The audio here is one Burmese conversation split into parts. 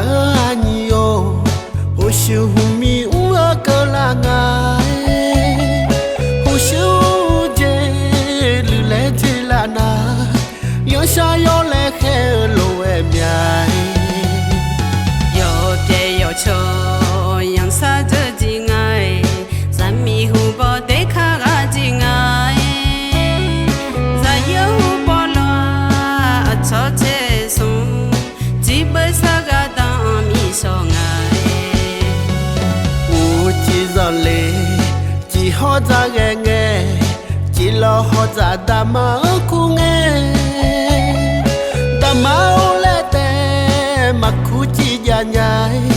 阿尼哟，我修护米乌阿格拉。sa nghe nghe, chỉ lo họ già đà má khu nghe. Đà má ô lê tê, mà khu chỉ già nhai.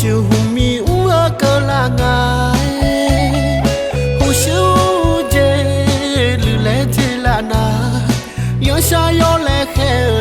修米乌阿格拉嘎，不修杰鲁来杰拉那，要啥要来黑。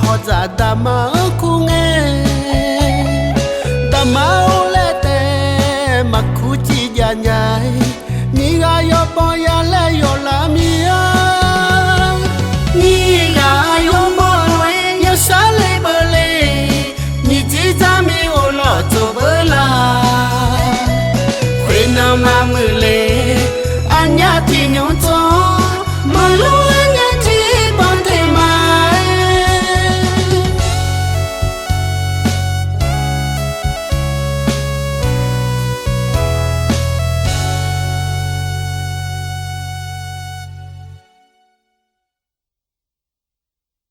ဟောဇာတမခုငယ်တမအိုလက်တဲမခုချီညာညာညီကရောပေါ်ရလက်ရောလာမီယာညီကရောမောလွယ်ရရှာလေးပလေးညီချီသမီအိုလောချဘလာခွေးနာမမလေးအညာတိညုံချော